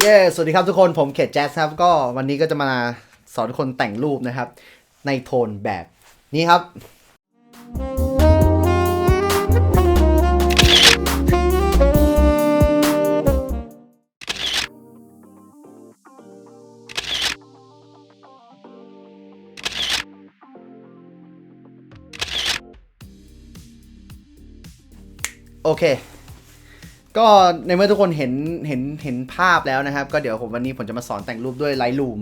เย้ สวัสดีครับทุกคน ผมเขตแจ๊สครับ ก็วันนี้ก็จะมาสอนคนแต่งรูปนะครับ ในโทนแบบนี้ครับ โอเค ก็ในเมื่อทุกคนเห็นเห็นเห็นภาพแล้วนะครับ ก็เดี๋ยวผมวันนี้ผมจะมาสอนแต่งรูปด้วย Lightroom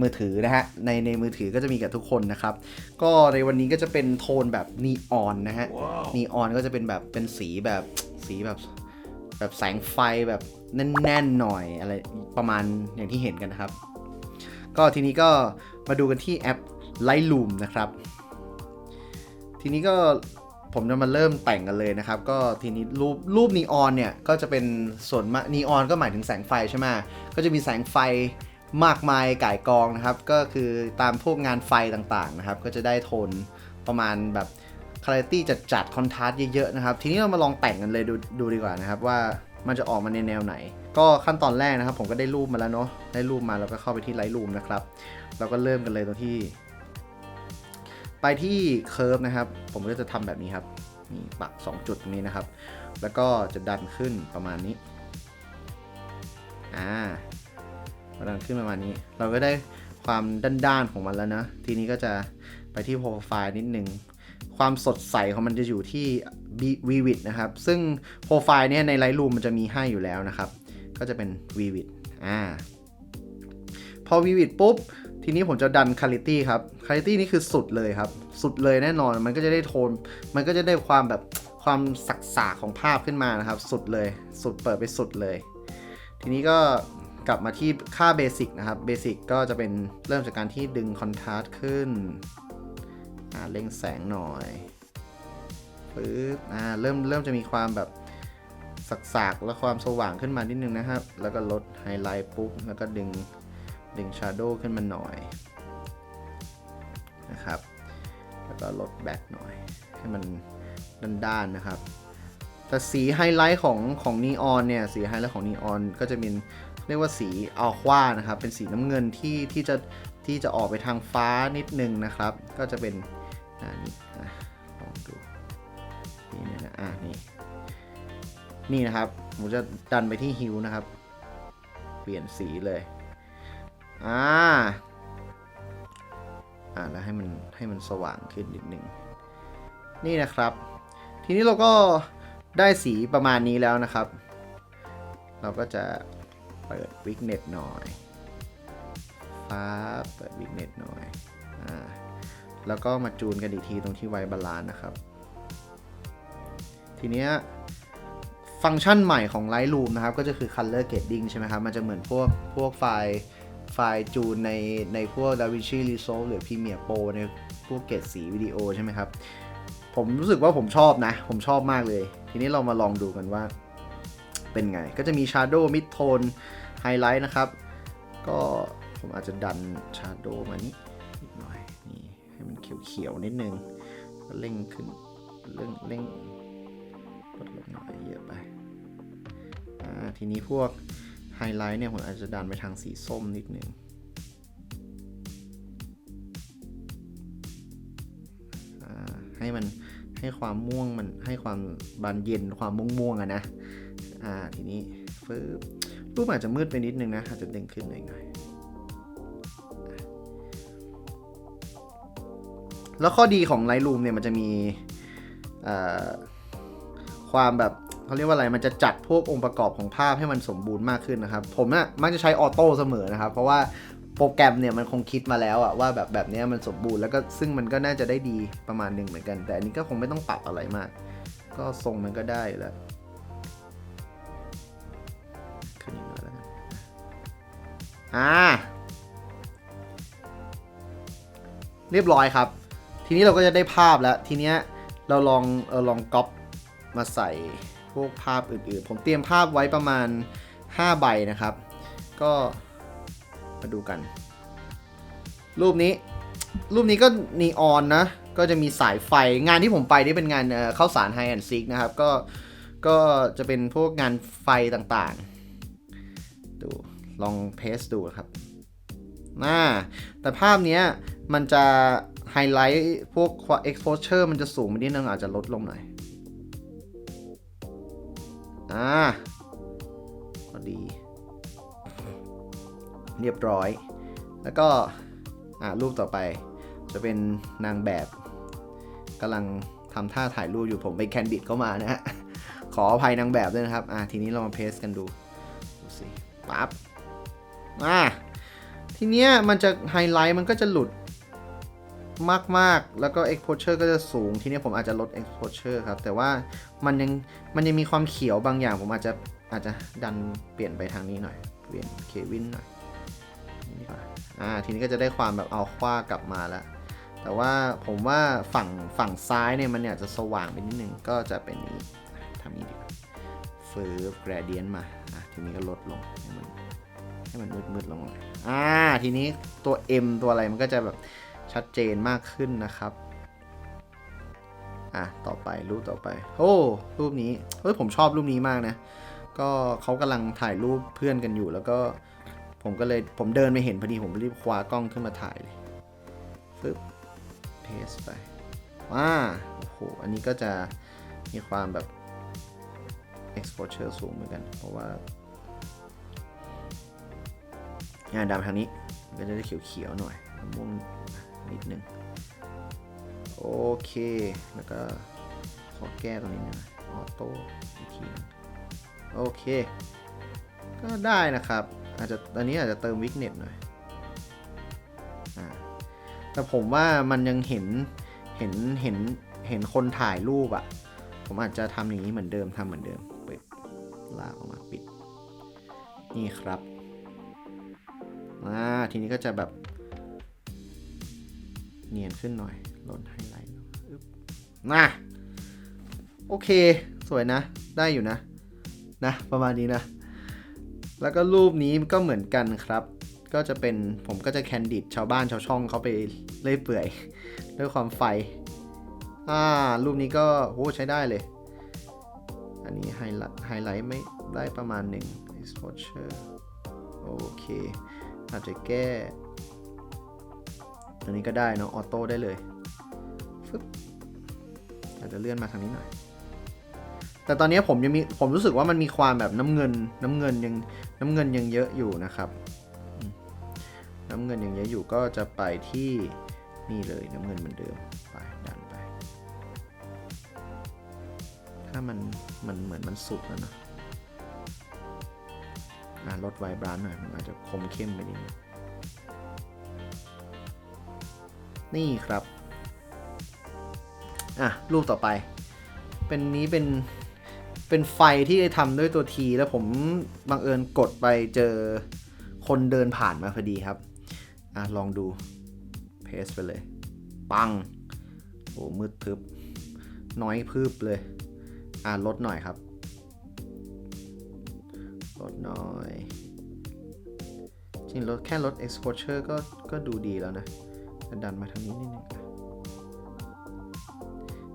มือถือนะฮะในในมือถือก็จะมีกับทุกคนนะครับ ก็ในวันนี้ก็จะเป็นโทนแบบนีออนนะฮะนีออนก็จะเป็นแบบเป็นสีแบบสีแบบแบบแสงไฟแบบแน่นๆหน่อยอะไรประมาณอย่างที่เห็นกันนะครับ ก็ทีนี้ก็มาดูกันที่แอป Lightroom นะครับ ทีนี้ก็ ผมจะมาเริ่มแต่งกันเลยนะครับ ก็ทีนี้รูปรูปนีออนเนี่ย ก็จะเป็นส่วนนีออนก็หมายถึงแสงไฟใช่ไหมก็จะมีแสงไฟมากมายก่ายกองนะครับ ก็คือตามพวกงานไฟต่างๆนะครับ ก็จะได้โทนประมาณแบบคาแรตี้จัดจัดคอนทราสต์เยอะๆนะครับ ทีนี้เรามาลองแต่งกันเลยดูดูดีกว่านะครับว่ามันจะออกมาในแนวไหน ก็ขั้นตอนแรกนะครับ ผมก็ได้รูปมาแล้วเนาะได้รูปมาแล้วก็เข้าไปที่ไลท์รูมนะครับเราก็เริ่มกันเลยตรงที่ ไปที่เค r ร์ฟนะครับ ผมก็จะทำแบบนี้ครับนี่ปัก 2 จุดตรงนี้นะครับ แล้วก็จะดันขึ้นประมาณนี้ อ่าดันขึ้นประมาณนี้ เราก็ได้ความด้านๆของมันแล้วนะ ทีนี้ก็จะไปที่โปรไฟล์นิดนึง ความสดใสของมันจะอยู่ที่ Vivid นะครับ ซึ่งโปรไฟล์เนี่ยใน Lightroom มันจะมีให้อยู่แล้วนะครับ ก็จะเป็น Vivid อ่า พอ Vivid ปุ๊บ ทีนี้ผมจะดัน Quality ครับ Quality นี่คือสุดเลยครับ สุดเลยแน่นอน มันก็จะได้โทน มันก็จะได้ความแบบความสักสาของภาพขึ้นมานะครับ สุดเลย สุดเปิดไปสุดเลย ทีนี้ก็กลับมาที่ค่าเบสิกนะครับ เบสิกก็จะเป็นเริ่มจากการที่ดึงคอนทราสต์ขึ้นเร่งแสงหน่อยปึ๊บอ่าเริ่มเริ่มจะมีความแบบสักๆและความสว่างขึ้นมานิดนึงนะครับ แล้วก็ลดไฮไลท์ปุ๊บ แล้วก็ดึง ดึง Shadow ขึ้นมาหน่อยนะครับ แล้วก็ลดแบ็คหน่อย ให้มันด้านๆนะครับ แต่สีไฮไลท์ของของนีออนเนี่ย สีไฮไลท์ของนีออนก็จะเป็นเรียกว่าสีอัลควานะครับ เป็นสีน้ำเงินที่ที่จะที่จะออกไปทางฟ้านิดนึงนะครับ ก็จะเป็นอ่านี่ลองดูนี่นะนะอ่านี่นี่นะครับผมจะดันไปที่ฮิวนะครับ เปลี่ยนสีเลย อ่า อ่าแล้วให้มันให้มันสว่างขึ้นนิดนึงนี่นะครับ ทีนี้เราก็ได้สีประมาณนี้แล้วนะครับ เราก็จะเปิดวิกเน็ตหน่อยฟ้าเปิดวิกเน็ตหน่อย อ่า แล้วก็มาจูนกันอีกทีตรงที่ไวบาลานนะครับ ทีเนี้ยฟังก์ชันใหม่ของ Lightroom นะครับ ก็จะคือ Color Grading ใช่ไหมครับ มันจะเหมือนพวกพวกไฟล์ ไฟล์จูนในในพวก DaVinci Resolve หรือ Premiere Pro ในพวกเกรดสีวิดีโอใช่ไหมครับ ผมรู้สึกว่าผมชอบนะ ผมชอบมากเลย ทีนี้เรามาลองดูกันว่าเป็นไง ก็จะมี Shadow Mid Tone Highlight นะครับ ก็ผมอาจจะดัน Shadow มานี้นิดหน่อยนี่ให้มันเขียวๆนิดนึงก็เร่งขึ้นเร่งเร่งลดลงหน่อยเยอะไป อ่า ทีนี้พวก ไฮไลท์เนี่ยผมอาจจะดันไปทางสีส้มนิดนึงอ่าให้มันให้ความม่วงมันให้ความบานเย็นความม่วงม่วงอะนะอ่าทีนี้ฟึบรูปอาจจะมืดไปนิดนึงนะอาจจะเด้งขึ้นหน่อยหน่อยแล้วข้อดีของ Lightroom เนี่ยมันจะมีความแบบ เขาเรียกว่าอะไรมันจะจัดพวกองค์ประกอบของภาพให้มันสมบูรณ์มากขึ้นนะครับ ผมน่ะมักจะใช้ออโต้เสมอนะครับ เพราะว่าโปรแกรมเนี่ยมันคงคิดมาแล้วอะว่าแบบแบบนี้มันสมบูรณ์แล้วก็ซึ่งมันก็น่าจะได้ดีประมาณหนึ่งเหมือนกัน แต่อันนี้ก็คงไม่ต้องปรับอะไรมาก ก็ทรงมันก็ได้แล้วขึ้นอีกหน่อยแล้วอ่าเรียบร้อยครับ ทีนี้เราก็จะได้ภาพแล้ว ทีเนี้ยเราลองเออลองก๊อปมาใส่ พวกภาพอื่นๆ ผมเตรียมภาพไว้ประมาณ 5 ใบนะครับ ก็มาดูกัน รูปนี้ รูปนี้ก็นีออนนะ ก็จะมีสายไฟงานที่ผมไปนี่เป็นงานเข้าสารไฮแอนด์ซิกนะครับ ก็ก็จะเป็นพวกงานไฟต่างๆ ดูลองเพสดูครับน่าแต่ภาพนี้มันจะไฮไลท์พวก exposure มันจะสูงไปนิดนึงอาจจะลดลงหน่อย อ่าพอดี เรียบร้อย แล้วก็ อ่ารูปต่อไป จะเป็นนางแบบกำลังทำท่าถ่ายรูปอยู่ผมไปแคนดิดเข้ามานะฮะ ขออภัยนางแบบด้วยนะครับ อ่าทีนี้เรามาเพสกันดู ดูสิ ปั๊บ อ่าทีเนี้ยมันจะไฮไลท์มันก็จะหลุด มาก ๆ แล้วก็ exposure ก็จะสูง ทีนี้ผมอาจจะลด exposure ครับ แต่ว่ามันยังมันยังมีความเขียวบางอย่าง ผมอาจจะอาจจะดันเปลี่ยนไปทางนี้หน่อย เปลี่ยนเควินหน่อยนี่กว่าอ่า ทีนี้ก็จะได้ความแบบเอาคว้ากลับมาแล้ว แต่ว่าผมว่าฝั่งฝั่งซ้ายเนี่ยมันเนี่ยจะสว่างไปนิดนึง ก็จะเป็นนี้ทำนี้ดีกว่าฟืบ gradient มา อะ ทีนี้ก็ลดลงให้มันให้มันมืดมืดๆลงหน่อยอ่า ทีนี้ตัว M ตัวอะไรมันก็จะแบบ ชัดเจนมากขึ้นนะครับ อะ ต่อไปรูปต่อไป โอ้ รูปนี้ เฮ้ย ผมชอบรูปนี้มากนะ ก็เขากำลังถ่ายรูปเพื่อนกันอยู่ แล้วก็ผมก็เลย ผมเดินไปเห็นพอดี ผมรีบคว้ากล้องขึ้นมาถ่ายเลยปึ๊บเพสไปว้าโอ้โห อันนี้ก็จะมีความแบบ exposure สูงเหมือนกัน เพราะว่างานดำทางนี้ก็จะได้เขียวๆหน่อยม่วง นิดนึงโอเค แล้วก็ขอแก้ตรงนี้หน่อยออโต้อีกทีโอเค ก็ได้นะครับ อาจจะอันนี้อาจจะเติมวิกเน็ตหน่อยอ่าแต่ผมว่ามันยังเห็นเห็นเห็นเห็นคนถ่ายรูปอะ ผมอาจจะทำอย่างนี้เหมือนเดิมทำเหมือนเดิมปิดลากออกมาปิด นี่ครับอ่าทีนี้ก็จะแบบ เนียนขึ้นหน่อยลดไฮไลท์อึ๊บน่ะโอเค สวยนะ ได้อยู่นะ นะ ประมาณนี้นะ แล้วก็รูปนี้ก็เหมือนกันครับ ก็จะเป็นผมก็จะแคนดิดชาวบ้านชาวช่องเขาไปเล่ยเปื่อย ด้วยความไฟ อ่า รูปนี้ก็โหใช้ได้เลย อันนี้ไฮไลท์ไฮไลท์ไม่ได้ประมาณหนึ่ง exposure โอเค อาจจะแก้ ตัวนี้ก็ได้เนาะออโต้ได้เลยฟึบอาจจะเลื่อนมาทางนี้หน่อย แต่ตอนนี้ผมยังมีผมรู้สึกว่ามันมีความแบบน้ำเงินน้ำเงินยังน้ำเงินยังเยอะอยู่นะครับ น้ำเงินยังเยอะอยู่ก็จะไปที่นี่เลยน้ำเงินเหมือนเดิมไปดันไป ถ้ามันมันเหมือนมันสุกแล้วเนอะอะลดไวบรานหน่อยมันอาจจะคมเข้มไปนิดนึง นี่ครับ อะ รูปต่อไป เป็นนี้เป็น เป็นไฟที่ทำด้วยตัวทีแล้วผมบังเอิญกดไปเจอคนเดินผ่านมาพอดีครับ อะ ลองดู เพสไปเลย ปัง โอ้มืดทึบ น้อยพืบเลย อะ ลดหน่อยครับ ลดหน่อย จริงลดแค่ลด exposure ก็ ก็ดูดีแล้วนะ ดันมาทางนี้นิดนึงอะ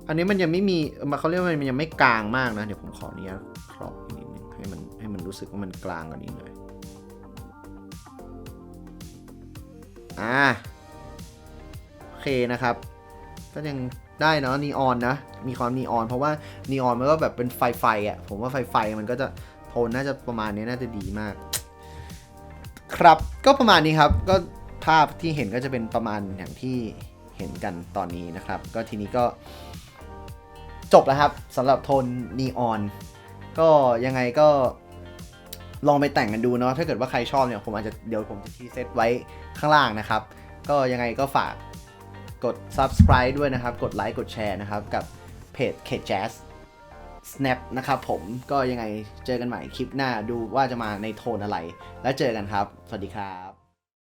อันนี้มันยังไม่มีมาเขาเรียกว่ามันยังไม่กลางมากนะ เดี๋ยวผมขออนุญาตครอบนิดนึงให้มันให้มันรู้สึกว่ามันกลางกว่านี้หน่อยอ่าโอเคนะครับ ก็ยังได้เนาะนีออนนะ มีความนีออนเพราะว่านีออนมันก็แบบเป็นไฟไฟอะ ผมว่าไฟไฟมันก็จะโทนน่าจะประมาณนี้น่าจะดีมาก ครับก็ประมาณนี้ครับก็ ภาพที่เห็นก็จะเป็นประมาณอย่างที่เห็นกันตอนนี้นะครับ ก็ทีนี้ก็จบแล้วครับสำหรับโทนนีออน ก็ยังไงก็ลองไปแต่งกันดูเนาะถ้าเกิดว่าใครชอบเนี่ยผมอาจจะเดี๋ยวผมจะทีเซตไว้ข้างล่างนะครับ ก็ยังไงก็ฝากกด subscribe ด้วยนะครับ กดไลค์กดแชร์นะครับ กับเพจ K Jazz Snap นะครับผมก็ยังไงเจอกันใหม่คลิปหน้าดูว่าจะมาในโทนอะไร แล้วเจอกันครับ สวัสดีครับ